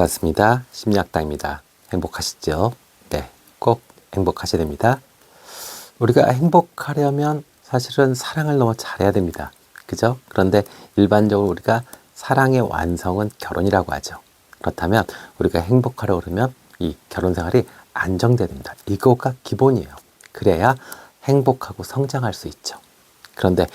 반갑습니다. 심리학당입니다. 행복하시죠? 네, 꼭 행복하셔야 됩니다. 우리가 행복하려면 사실은 사랑을 너무 잘해야 됩니다. 그죠? 그런데 일반적으로 우리가 사랑의 완성은 결혼이라고 하죠. 그렇다면 우리가 행복하려고 그러면 이 결혼 생활이 안정돼야 됩니다. 이거가 기본이에요. 그래야 행복하고 성장할 수 있죠. 그런데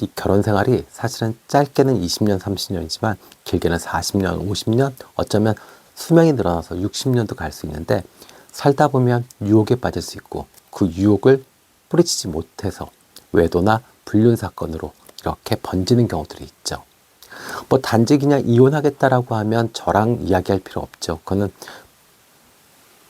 이 결혼 생활이 사실은 짧게는 20년, 30년이지만 길게는 40년, 50년, 어쩌면 수명이 늘어나서 60년도 갈 수 있는데 살다 보면 유혹에 빠질 수 있고 그 유혹을 뿌리치지 못해서 외도나 불륜 사건으로 이렇게 번지는 경우들이 있죠. 뭐 단지 그냥 이혼하겠다라고 하면 저랑 이야기할 필요 없죠. 그거는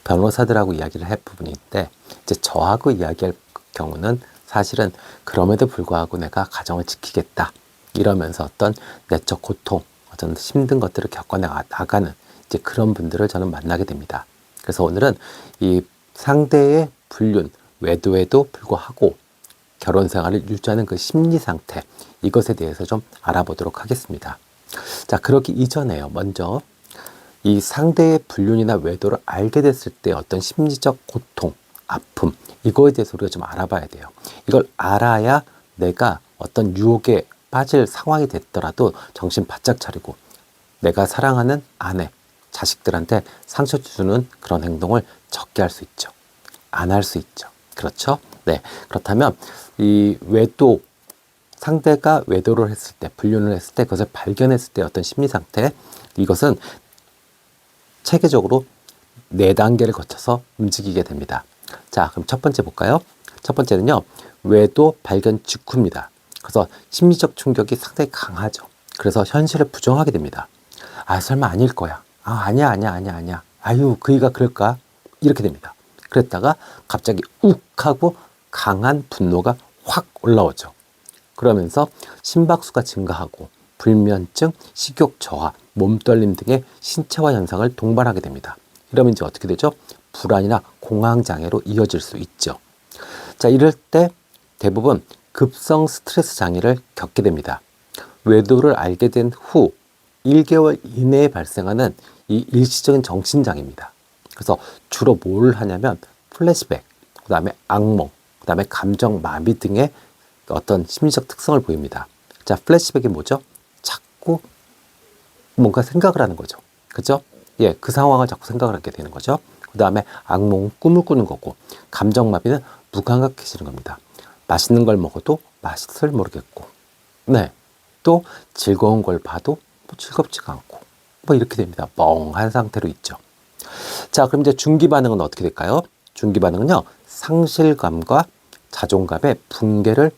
변호사들하고 이야기를 할 부분인데 이제 저하고 이야기할 경우는 사실은 그럼에도 불구하고 내가 가정을 지키겠다 이러면서 어떤 내적 고통, 어떤 힘든 것들을 겪어나가는 이제 그런 분들을 저는 만나게 됩니다. 그래서 오늘은 이 상대의 불륜, 외도에도 불구하고 결혼 생활을 유지하는 그 심리 상태 이것에 대해서 좀 알아보도록 하겠습니다. 자, 그러기 이전에요. 먼저 이 상대의 불륜이나 외도를 알게 됐을 때 어떤 심리적 고통, 아픔 이거에 대해서 우리가 좀 알아봐야 돼요. 이걸 알아야 내가 어떤 유혹에 빠질 상황이 됐더라도 정신 바짝 차리고 내가 사랑하는 아내, 자식들한테 상처 주는 그런 행동을 적게 할 수 있죠. 안 할 수 있죠. 그렇죠? 네. 그렇다면 이 외도 상대가 외도를 했을 때, 불륜을 했을 때, 그것을 발견했을 때 어떤 심리 상태, 이것은 체계적으로 네 단계를 거쳐서 움직이게 됩니다. 자, 그럼 첫 번째 볼까요? 첫 번째는요, 외도 발견 직후입니다. 그래서 심리적 충격이 상당히 강하죠. 그래서 현실을 부정하게 됩니다. 아, 설마 아닐 거야. 아, 아니야, 아니야, 아니야, 아니야. 아유, 그이가 그럴까? 이렇게 됩니다. 그랬다가 갑자기 욱 하고 강한 분노가 확 올라오죠. 그러면서 심박수가 증가하고 불면증, 식욕 저하, 몸떨림 등의 신체화 현상을 동반하게 됩니다. 이러면 이제 어떻게 되죠? 불안이나 공황 장애로 이어질 수 있죠. 자, 이럴 때 대부분 급성 스트레스 장애를 겪게 됩니다. 외도를 알게 된 후 1개월 이내에 발생하는 이 일시적인 정신장애입니다. 그래서 주로 뭘 하냐면 플래시백, 그 다음에 악몽, 그 다음에 감정 마비 등의 어떤 심리적 특성을 보입니다. 자, 플래시백이 뭐죠? 자꾸 뭔가 생각을 하는 거죠. 그죠? 예, 그 상황을 자꾸 생각을 하게 되는 거죠. 그 다음에 악몽, 꿈을 꾸는 거고, 감정마비는 무감각해지는 겁니다. 맛있는 걸 먹어도 맛을 모르겠고, 네. 또 즐거운 걸 봐도 뭐 즐겁지가 않고, 뭐 이렇게 됩니다. 멍한 상태로 있죠. 자, 그럼 이제 중기 반응은 어떻게 될까요? 중기 반응은요, 상실감과 자존감의 붕괴를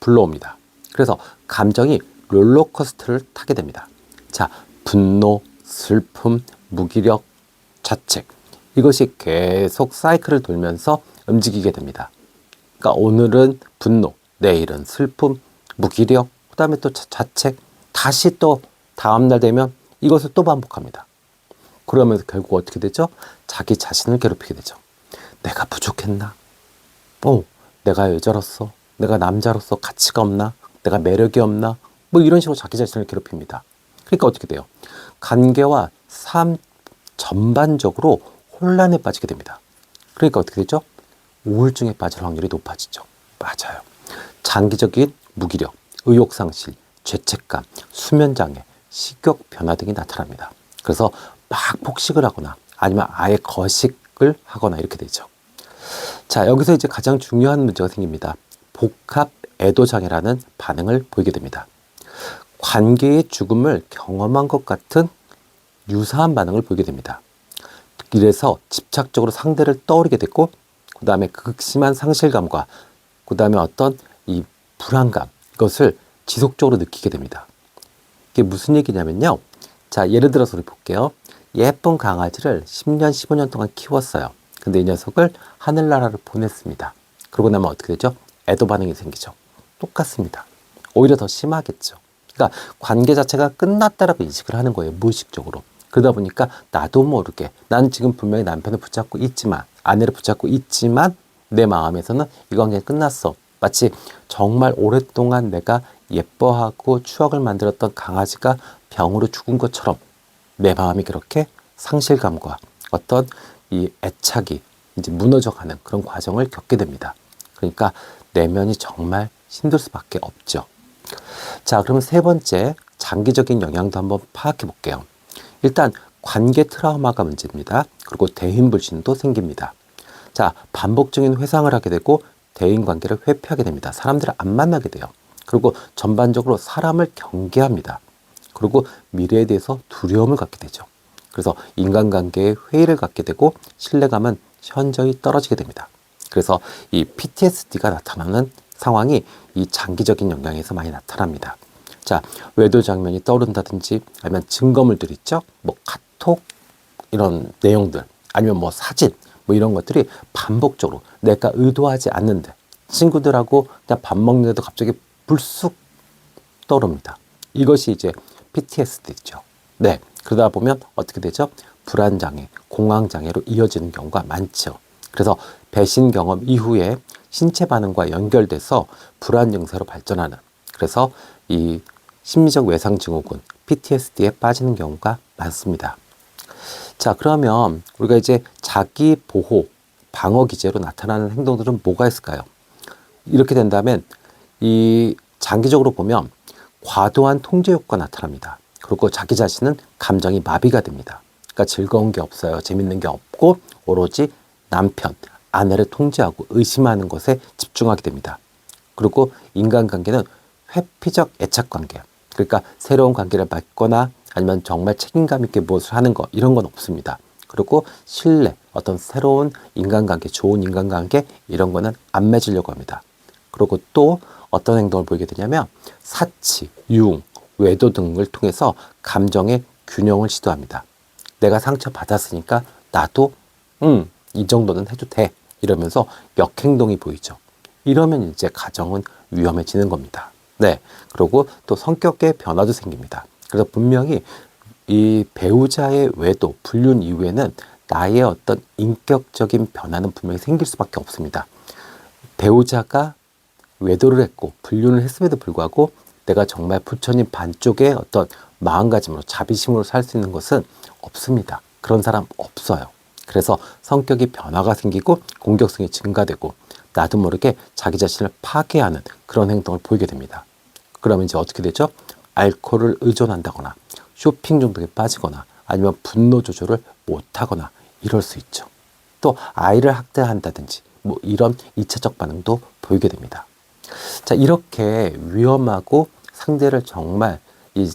불러옵니다. 그래서 감정이 롤러코스터를 타게 됩니다. 자, 분노, 슬픔, 무기력, 자책. 이것이 계속 사이클을 돌면서 움직이게 됩니다. 그러니까 오늘은 분노, 내일은 슬픔, 무기력, 그 다음에 또 자책, 다시 또 다음날 되면 이것을 또 반복합니다. 그러면서 결국 어떻게 되죠? 자기 자신을 괴롭히게 되죠. 내가 부족했나? 어, 내가 여자로서, 내가 남자로서 가치가 없나? 내가 매력이 없나? 뭐 이런 식으로 자기 자신을 괴롭힙니다. 그러니까 어떻게 돼요? 관계와 삶 전반적으로 혼란에 빠지게 됩니다. 그러니까 어떻게 되죠? 우울증에 빠질 확률이 높아지죠. 맞아요. 장기적인 무기력, 의욕 상실, 죄책감, 수면 장애, 식욕 변화 등이 나타납니다. 그래서 막 폭식을 하거나 아니면 아예 거식을 하거나 이렇게 되죠. 자, 여기서 이제 가장 중요한 문제가 생깁니다. 복합 애도장애라는 반응을 보이게 됩니다. 관계의 죽음을 경험한 것 같은 유사한 반응을 보이게 됩니다. 이래서 집착적으로 상대를 떠오르게 됐고, 그 다음에 극심한 상실감과 그 다음에 어떤 이 불안감, 이것을 지속적으로 느끼게 됩니다. 이게 무슨 얘기냐면요. 자, 예를 들어서 우리 볼게요. 예쁜 강아지를 10년, 15년 동안 키웠어요. 근데 이 녀석을 하늘나라로 보냈습니다. 그러고 나면 어떻게 되죠? 애도 반응이 생기죠. 똑같습니다. 오히려 더 심하겠죠. 그러니까 관계 자체가 끝났다라고 인식을 하는 거예요. 무의식적으로. 그러다 보니까 나도 모르게 난 지금 분명히 남편을 붙잡고 있지만 아내를 붙잡고 있지만 내 마음에서는 이 관계가 끝났어. 마치 정말 오랫동안 내가 예뻐하고 추억을 만들었던 강아지가 병으로 죽은 것처럼 내 마음이 그렇게 상실감과 어떤 이 애착이 이제 무너져가는 그런 과정을 겪게 됩니다. 그러니까 내면이 정말 힘들 수밖에 없죠. 자, 그러면 세 번째 장기적인 영향도 한번 파악해 볼게요. 일단 관계 트라우마가 문제입니다. 그리고 대인 불신도 생깁니다. 자, 반복적인 회상을 하게 되고 대인 관계를 회피하게 됩니다. 사람들을 안 만나게 돼요. 그리고 전반적으로 사람을 경계합니다. 그리고 미래에 대해서 두려움을 갖게 되죠. 그래서 인간관계에 회의를 갖게 되고 신뢰감은 현저히 떨어지게 됩니다. 그래서 이 PTSD가 나타나는 상황이 이 장기적인 영향에서 많이 나타납니다. 자, 외도 장면이 떠오른다든지 아니면 증거물들 있죠? 뭐 카톡 이런 내용들 아니면 뭐 사진 뭐 이런 것들이 반복적으로 내가 의도하지 않는데 친구들하고 그냥 밥 먹는데도 갑자기 불쑥 떠오릅니다. 이것이 이제 PTSD죠. 네. 그러다 보면 어떻게 되죠? 불안장애, 공황장애로 이어지는 경우가 많죠. 그래서 배신 경험 이후에 신체 반응과 연결돼서 불안 증세로 발전하는 그래서 이 심리적 외상 증후군 PTSD에 빠지는 경우가 많습니다. 자, 그러면 우리가 이제 자기 보호 방어 기제로 나타나는 행동들은 뭐가 있을까요? 이렇게 된다면 이 장기적으로 보면 과도한 통제 효과가 나타납니다. 그리고 자기 자신은 감정이 마비가 됩니다. 그러니까 즐거운 게 없어요. 재밌는 게 없고 오로지 남편, 아내를 통제하고 의심하는 것에 집중하게 됩니다. 그리고 인간관계는 회피적 애착 관계. 그러니까 새로운 관계를 맺거나 아니면 정말 책임감 있게 무엇을 하는 것 이런 건 없습니다. 그리고 신뢰, 어떤 새로운 인간관계, 좋은 인간관계 이런 거는 안 맺으려고 합니다. 그리고 또 어떤 행동을 보이게 되냐면 사치, 유흥, 외도 등을 통해서 감정의 균형을 시도합니다. 내가 상처 받았으니까 나도 음, 이 정도는 해도 돼. 이러면서 역행동이 보이죠. 이러면 이제 가정은 위험해지는 겁니다. 네. 그리고 또 성격의 변화도 생깁니다. 그래서 분명히 이 배우자의 외도, 불륜 이후에는 나의 어떤 인격적인 변화는 분명히 생길 수밖에 없습니다. 배우자가 외도를 했고 불륜을 했음에도 불구하고 내가 정말 부처님 반쪽의 어떤 마음가짐으로 자비심으로 살 수 있는 것은 없습니다. 그런 사람 없어요. 그래서 성격이 변화가 생기고 공격성이 증가되고 나도 모르게 자기 자신을 파괴하는 그런 행동을 보이게 됩니다. 그러면 이제 어떻게 되죠? 알코올을 의존한다거나 쇼핑 중독에 빠지거나 아니면 분노 조절을 못하거나 이럴 수 있죠. 또 아이를 학대한다든지 뭐 이런 이차적 반응도 보이게 됩니다. 자, 이렇게 위험하고 상대를 정말 이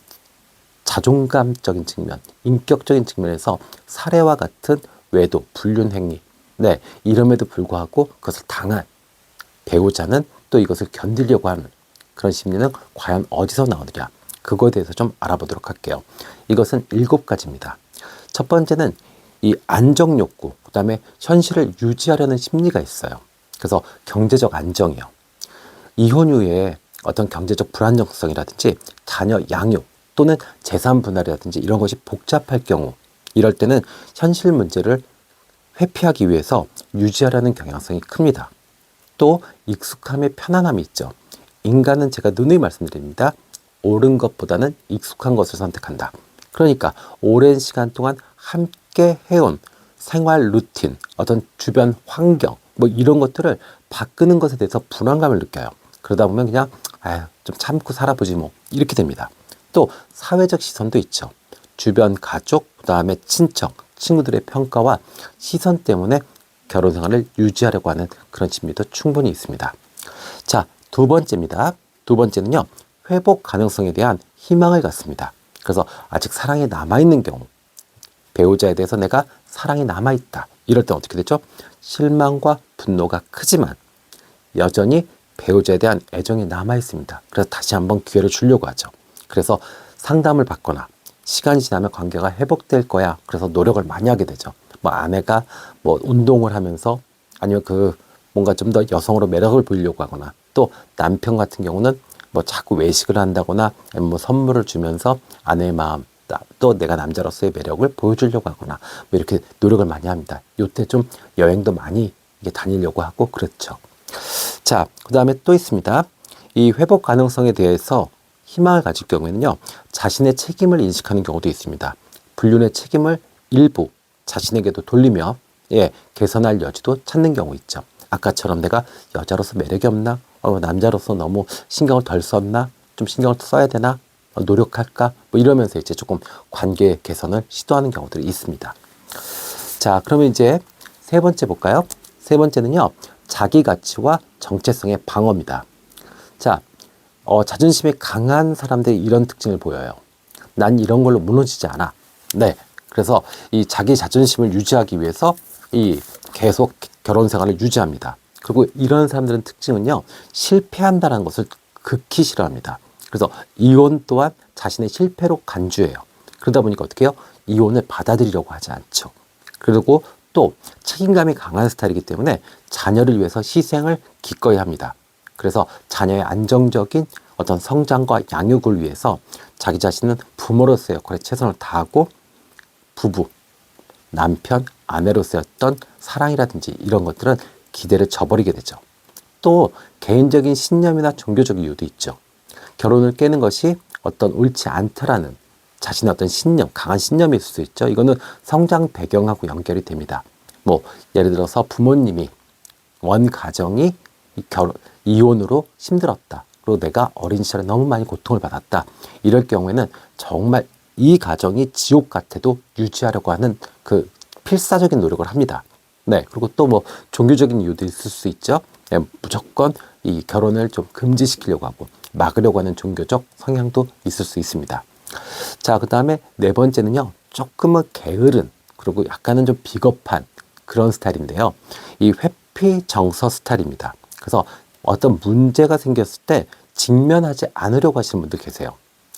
자존감적인 측면, 인격적인 측면에서 사례와 같은 외도, 불륜 행위. 네, 이름에도 불구하고 그것을 당한 배우자는 또 이것을 견디려고 하는 그런 심리는 과연 어디서 나오느냐. 그거에 대해서 좀 알아보도록 할게요. 이것은 일곱 가지입니다. 첫 번째는 이 안정 욕구, 그 다음에 현실을 유지하려는 심리가 있어요. 그래서 경제적 안정이요. 이혼 후에 어떤 경제적 불안정성이라든지 자녀 양육 또는 재산 분할이라든지 이런 것이 복잡할 경우 이럴 때는 현실 문제를 회피하기 위해서 유지하려는 경향성이 큽니다. 또 익숙함의 편안함이 있죠. 인간은 제가 누누이 말씀드립니다. 옳은 것보다는 익숙한 것을 선택한다. 그러니까 오랜 시간 동안 함께 해온 생활 루틴, 어떤 주변 환경, 뭐 이런 것들을 바꾸는 것에 대해서 불안감을 느껴요. 그러다 보면 그냥 아유, 좀 참고 살아보지 뭐 이렇게 됩니다. 또 사회적 시선도 있죠. 주변 가족, 그다음에 친척, 친구들의 평가와 시선 때문에 결혼 생활을 유지하려고 하는 그런 심리도 충분히 있습니다. 자, 두 번째입니다. 두 번째는요. 회복 가능성에 대한 희망을 갖습니다. 그래서 아직 사랑이 남아있는 경우, 배우자에 대해서 내가 사랑이 남아있다. 이럴 때 어떻게 되죠? 실망과 분노가 크지만 여전히 배우자에 대한 애정이 남아있습니다. 그래서 다시 한번 기회를 주려고 하죠. 그래서 상담을 받거나 시간이 지나면 관계가 회복될 거야. 그래서 노력을 많이 하게 되죠. 뭐 아내가 뭐 운동을 하면서 아니면 그 뭔가 좀 더 여성으로 매력을 보이려고 하거나 또 남편 같은 경우는 뭐 자꾸 외식을 한다거나 뭐 선물을 주면서 아내의 마음 또 내가 남자로서의 매력을 보여주려고 하거나 뭐 이렇게 노력을 많이 합니다. 요때 좀 여행도 많이 다니려고 하고 그렇죠. 자, 그 다음에 또 있습니다. 이 회복 가능성에 대해서 희망을 가질 경우에는요, 자신의 책임을 인식하는 경우도 있습니다. 불륜의 책임을 일부 자신에게도 돌리며 예, 개선할 여지도 찾는 경우 있죠. 아까처럼 내가 여자로서 매력이 없나? 어, 남자로서 너무 신경을 덜 썼나? 좀 신경을 더 써야 되나? 어, 노력할까? 뭐 이러면서 이제 조금 관계 개선을 시도하는 경우들이 있습니다. 자, 그러면 이제 세 번째 볼까요? 세 번째는요, 자기 가치와 정체성의 방어입니다. 자, 어, 자존심이 강한 사람들이 이런 특징을 보여요. 난 이런 걸로 무너지지 않아. 네. 그래서 이 자기 자존심을 유지하기 위해서 이 계속 결혼 생활을 유지합니다. 그리고 이런 사람들은 특징은요, 실패한다는 것을 극히 싫어합니다. 그래서 이혼 또한 자신의 실패로 간주해요. 그러다 보니까 어떻게 해요? 이혼을 받아들이려고 하지 않죠. 그리고 또 책임감이 강한 스타일이기 때문에 자녀를 위해서 희생을 기꺼이 합니다. 그래서 자녀의 안정적인 어떤 성장과 양육을 위해서 자기 자신은 부모로서의 역할에 최선을 다하고 부부, 남편, 아내로서의 어떤 사랑이라든지 이런 것들은 기대를 저버리게 되죠. 또 개인적인 신념이나 종교적 이유도 있죠. 결혼을 깨는 것이 어떤 옳지 않다라는 자신의 어떤 신념, 강한 신념이 있을 수 있죠. 이거는 성장 배경하고 연결이 됩니다. 뭐 예를 들어서 부모님이 원 가정이 이 결혼 이혼으로 힘들었다. 그리고 내가 어린 시절에 너무 많이 고통을 받았다. 이럴 경우에는 정말 이 가정이 지옥 같아도 유지하려고 하는 그 필사적인 노력을 합니다. 네. 그리고 또 뭐 종교적인 이유도 있을 수 있죠. 예, 무조건 이 결혼을 좀 금지시키려고 하고 막으려고 하는 종교적 성향도 있을 수 있습니다. 자, 그 다음에 네 번째는요. 조금은 게으른 그리고 약간은 좀 비겁한 그런 스타일인데요. 이 회피 정서 스타일입니다. 그래서 어떤 문제가 생겼을 때 직면하지 않으려고 하시는 분들 계세요.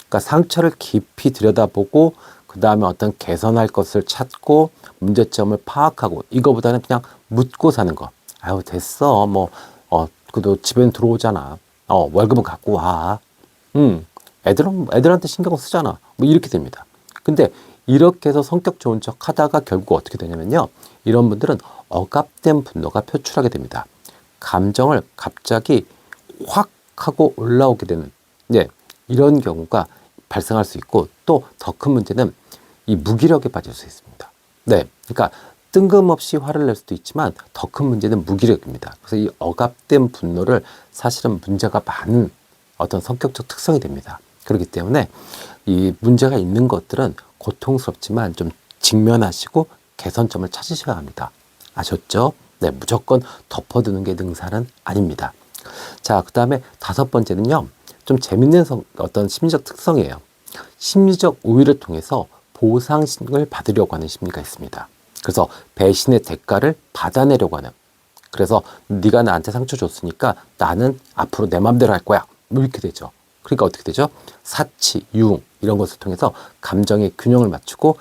그러니까 상처를 깊이 들여다보고 그 다음에 어떤 개선할 것을 찾고 문제점을 파악하고 이거보다는 그냥 묻고 사는 거. 아유 됐어 뭐 어 그래도 집에는 들어오잖아. 어 월급은 갖고 와. 음 애들은 애들한테 신경 쓰잖아. 뭐 이렇게 됩니다. 근데 이렇게 해서 성격 좋은 척 하다가 결국 어떻게 되냐면요. 이런 분들은 억압된 분노가 표출하게 됩니다. 감정을 갑자기 확 하고 올라오게 되는 네, 이런 경우가 발생할 수 있고 또 더 큰 문제는 이 무기력에 빠질 수 있습니다. 네, 그러니까 뜬금없이 화를 낼 수도 있지만 더 큰 문제는 무기력입니다. 그래서 이 억압된 분노를 사실은 문제가 많은 어떤 성격적 특성이 됩니다. 그렇기 때문에 이 문제가 있는 것들은 고통스럽지만 좀 직면하시고 개선점을 찾으셔야 합니다. 아셨죠? 네, 무조건 덮어두는 게 능사는 아닙니다. 자, 그 다음에 다섯 번째는요, 좀 재밌는 성, 어떤 심리적 특성이에요. 심리적 우위를 통해서 보상을 받으려고 하는 심리가 있습니다. 그래서 배신의 대가를 받아내려고 하는. 그래서 네가 나한테 상처 줬으니까 나는 앞으로 내 맘대로 할 거야. 뭐 이렇게 되죠. 그러니까 어떻게 되죠? 사치, 유흥 이런 것을 통해서 감정의 균형을 맞추고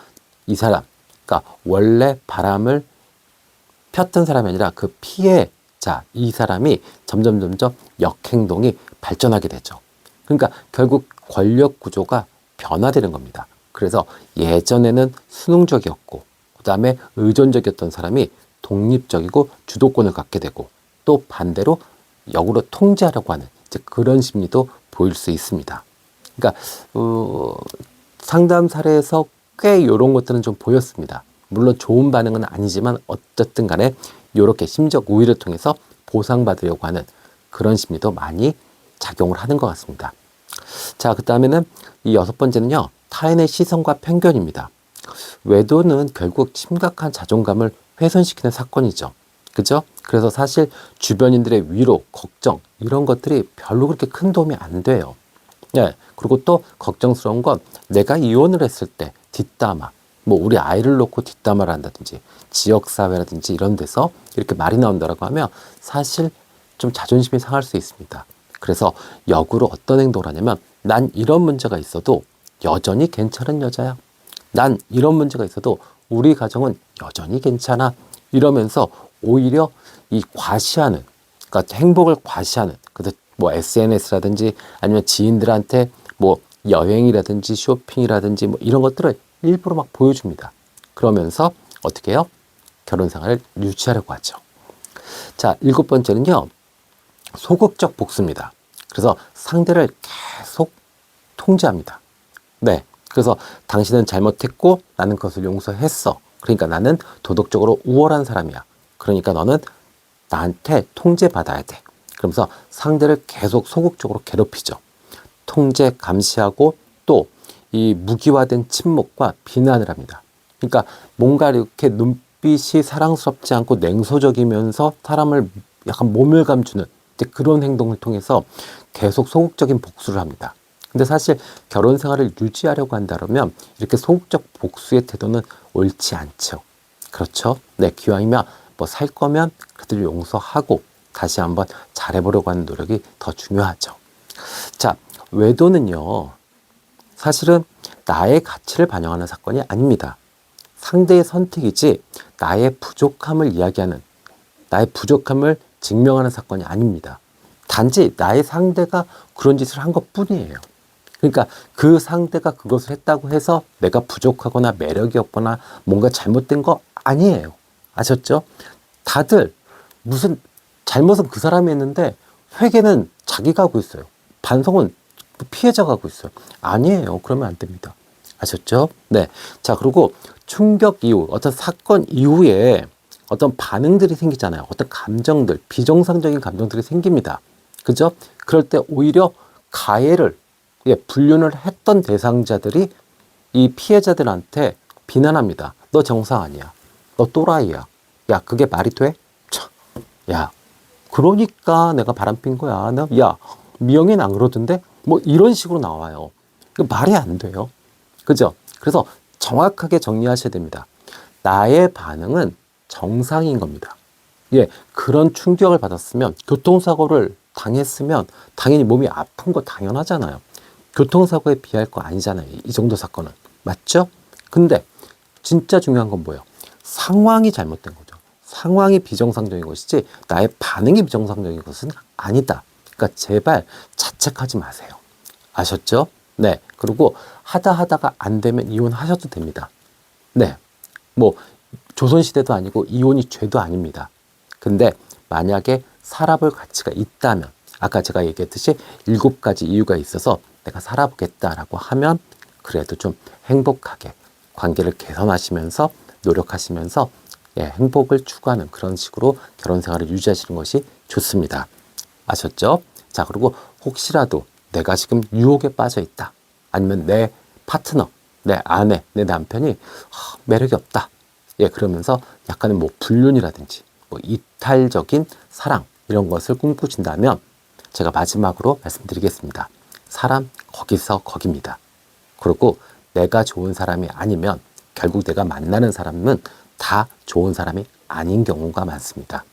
이 사람, 그러니까 원래 바람을 폈던 사람이 아니라 그 피해 자, 이 사람이 점점 점점 역행동이 발전하게 되죠. 그러니까 결국 권력 구조가 변화되는 겁니다. 그래서 예전에는 수능적이었고, 그 다음에 의존적이었던 사람이 독립적이고 주도권을 갖게 되고, 또 반대로 역으로 통제하려고 하는 그런 심리도 보일 수 있습니다. 그러니까 어, 상담 사례에서 꽤 이런 것들은 좀 보였습니다. 물론 좋은 반응은 아니지만 어쨌든 간에 이렇게 심적 우위를 통해서 보상받으려고 하는 그런 심리도 많이 작용을 하는 것 같습니다. 자, 그 다음에는 이 여섯 번째는요, 타인의 시선과 편견입니다. 외도는 결국 심각한 자존감을 훼손시키는 사건이죠. 그죠? 그래서 사실 주변인들의 위로, 걱정, 이런 것들이 별로 그렇게 큰 도움이 안 돼요. 예. 그리고 또 걱정스러운 건 내가 이혼을 했을 때 뒷담화, 뭐 우리 아이를 놓고 뒷담화를 한다든지 지역사회라든지 이런 데서 이렇게 말이 나온다라고 하면 사실 좀 자존심이 상할 수 있습니다. 그래서 역으로 어떤 행동을 하냐면 난 이런 문제가 있어도 여전히 괜찮은 여자야. 난 이런 문제가 있어도 우리 가정은 여전히 괜찮아. 이러면서 오히려 이 과시하는, 그러니까 행복을 과시하는, 뭐 SNS라든지 아니면 지인들한테 뭐 여행이라든지 쇼핑이라든지 뭐 이런 것들을 일부러 막 보여줍니다. 그러면서 어떻게 해요? 결혼 생활을 유지하려고 하죠. 자, 일곱 번째는요. 소극적 복수입니다. 그래서 상대를 계속 통제합니다. 네. 그래서 당신은 잘못했고 나는 그것을 용서했어. 그러니까 나는 도덕적으로 우월한 사람이야. 그러니까 너는 나한테 통제받아야 돼. 그러면서 상대를 계속 소극적으로 괴롭히죠. 통제, 감시하고 또 이 무기화된 침묵과 비난을 합니다. 그러니까 뭔가 이렇게 눈빛이 사랑스럽지 않고 냉소적이면서 사람을 약간 모멸감 주는 그런 행동을 통해서 계속 소극적인 복수를 합니다. 근데 사실 결혼 생활을 유지하려고 한다면 이렇게 소극적 복수의 태도는 옳지 않죠. 그렇죠? 네, 기왕이면 뭐 살 거면 그들을 용서하고 다시 한번 잘해보려고 하는 노력이 더 중요하죠. 자, 외도는요, 사실은 나의 가치를 반영하는 사건이 아닙니다. 상대의 선택이지 나의 부족함을 이야기하는, 나의 부족함을 증명하는 사건이 아닙니다. 단지 나의 상대가 그런 짓을 한 것 뿐이에요. 그러니까 그 상대가 그것을 했다고 해서 내가 부족하거나 매력이 없거나 뭔가 잘못된 거 아니에요. 아셨죠? 다들 무슨 잘못은 그 사람이 했는데 회개는 자기가 하고 있어요. 반성은 피해자가 하고 있어요. 아니에요. 그러면 안 됩니다. 아셨죠? 네. 자, 그리고 충격 이후, 어떤 사건 이후에 어떤 반응들이 생기잖아요. 어떤 감정들, 비정상적인 감정들이 생깁니다. 그죠? 그럴 때 오히려 가해를, 예, 불륜을 했던 대상자들이 이 피해자들한테 비난합니다. 너 정상 아니야. 너 또라이야. 야, 그게 말이 돼? 참, 야, 그러니까 내가 바람핀 거야. 나, 야, 미영이는 안 그러던데? 뭐 이런 식으로 나와요. 그 말이 안 돼요. 그죠? 그래서 정확하게 정리하셔야 됩니다. 나의 반응은 정상인 겁니다. 예, 그런 충격을 받았으면, 교통사고를 당했으면, 당연히 몸이 아픈 거 당연하잖아요. 교통사고에 비할 거 아니잖아요. 이 정도 사건은. 맞죠? 근데, 진짜 중요한 건 뭐예요? 상황이 잘못된 거죠. 상황이 비정상적인 것이지, 나의 반응이 비정상적인 것은 아니다. 그러니까 제발 자책하지 마세요. 아셨죠? 네. 그리고 하다 하다가 안 되면 이혼하셔도 됩니다. 네. 뭐 조선시대도 아니고 이혼이 죄도 아닙니다. 근데 만약에 살아볼 가치가 있다면 아까 제가 얘기했듯이 일곱 가지 이유가 있어서 내가 살아보겠다라고 하면 그래도 좀 행복하게 관계를 개선하시면서 노력하시면서 예, 행복을 추구하는 그런 식으로 결혼 생활을 유지하시는 것이 좋습니다. 아셨죠? 자, 그리고 혹시라도 내가 지금 유혹에 빠져 있다. 아니면 내 파트너, 내 아내, 내 남편이 하, 매력이 없다. 예, 그러면서 약간의 뭐 불륜이라든지 뭐 이탈적인 사랑 이런 것을 꿈꾸신다면 제가 마지막으로 말씀드리겠습니다. 사람 거기서 거깁니다. 그리고 내가 좋은 사람이 아니면 결국 내가 만나는 사람은 다 좋은 사람이 아닌 경우가 많습니다.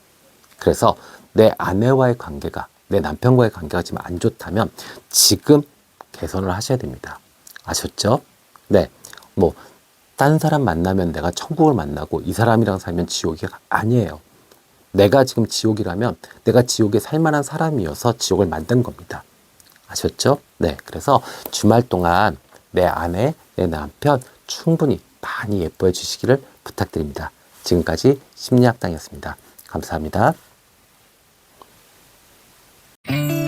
그래서 내 아내와의 관계가 내 남편과의 관계가 지금 안 좋다면 지금 개선을 하셔야 됩니다. 아셨죠? 네. 뭐, 딴 사람 만나면 내가 천국을 만나고 이 사람이랑 살면 지옥이 아니에요. 내가 지금 지옥이라면 내가 지옥에 살 만한 사람이어서 지옥을 만든 겁니다. 아셨죠? 네. 그래서 주말 동안 내 아내, 내 남편 충분히 많이 예뻐해 주시기를 부탁드립니다. 지금까지 심리학당이었습니다. 감사합니다. Mm-hmm.